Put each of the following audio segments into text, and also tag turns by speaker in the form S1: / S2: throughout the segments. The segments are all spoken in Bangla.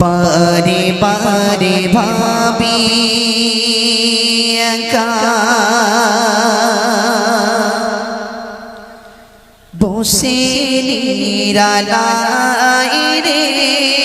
S1: বারে বারে ভাবি বসে নিরালাই রে।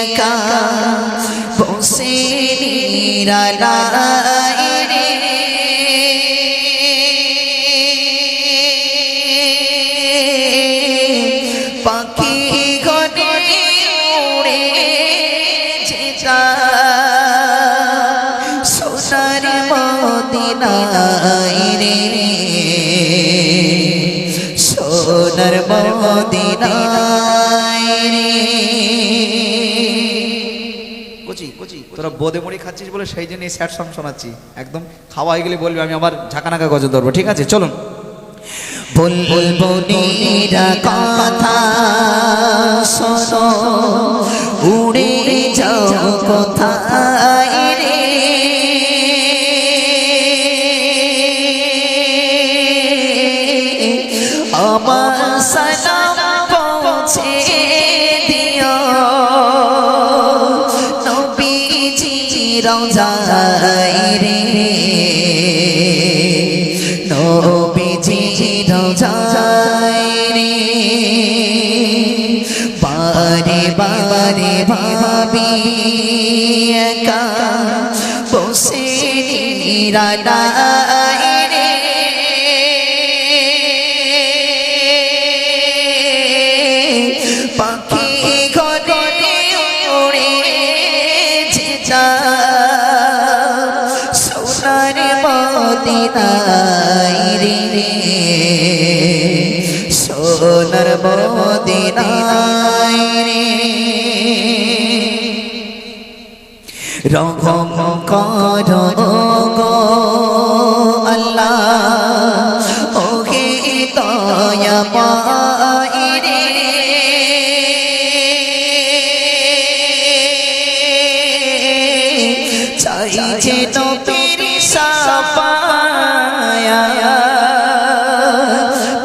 S1: একা বসে নিরালাই রে। সোনার
S2: তোরা বোদে মুড়ি খাচ্ছিস বলে সেই জন্য এই স্যাড সং শোনাচ্ছি। একদম খাওয়া হয়ে গেলে বলবি আমি আবার ঝাঁকানাকা গজে ধরবো ঠিক আছে? চলুন।
S1: বলব কথা আমার সালাম পৌঁছে দিও নবীজি রওজায় রে নবীজি রওজায় রে বারে বারে ভাবি একা বসে নিরালায় যেতা সোনার মদিনাই রে। সোনার মদিনাই রে। রঘম কর চাইছে নবীর সাফায়া।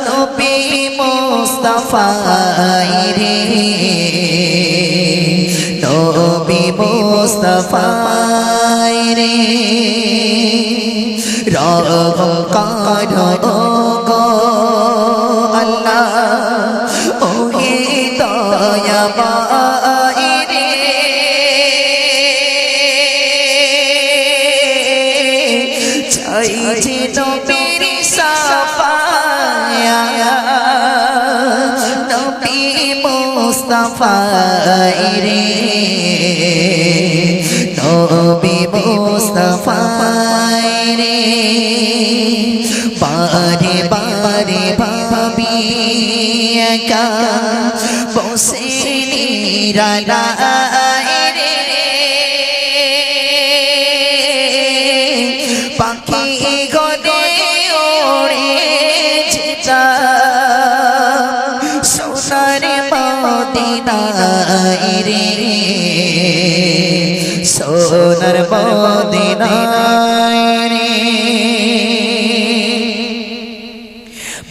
S1: নবী মোস্তফাই রে নবী মোস্তফাই রে রব কার আল্লাহ ওহে দয়া মুস্তাফাই রে নবী মুস্তাফাই রে বারে বারে ভাবি একা বসে নিরালাই রে পাখি গনে ওড়ে রে। সোনার মদিনাই রে।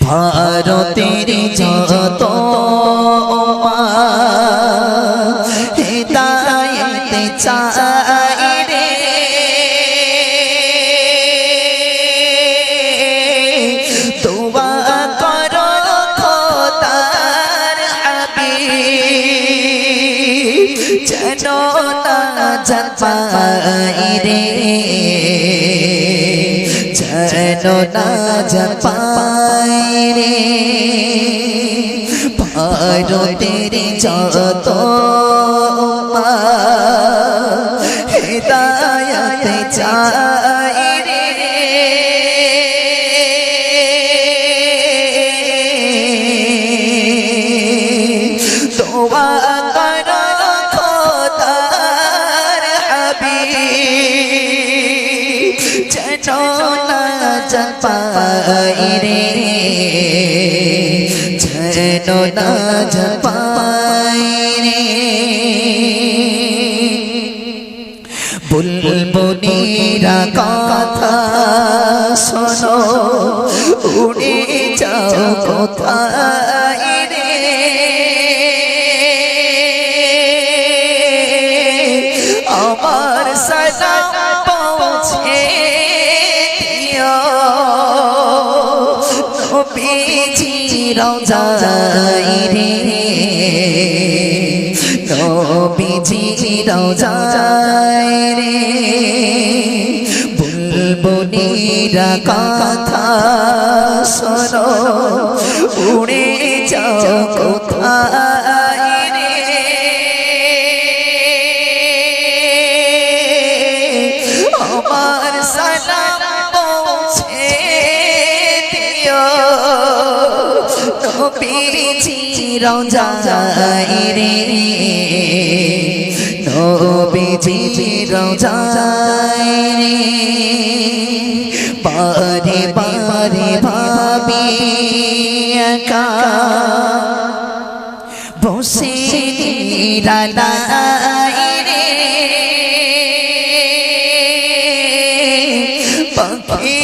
S1: ভারতের যত হেদায়ত চাই যেন না জান পাই রে যেন না পাই যত মা যেন না পাই রে বুলবুনিরা কথা শোনো উড়ে যাও কোথায় রে আমার পৌঁছে দিও নবীজি রওজায় রে। নবীজি রওজায় রে বুলবুনিরা কথা শোনো উড়ে যাও কোথায় রে আমার সালাম নবীজি রওজায় রে নবীজি রওজায় রে। বারে বারে ভাবি একা। বসে নিরালায় রে। পাখি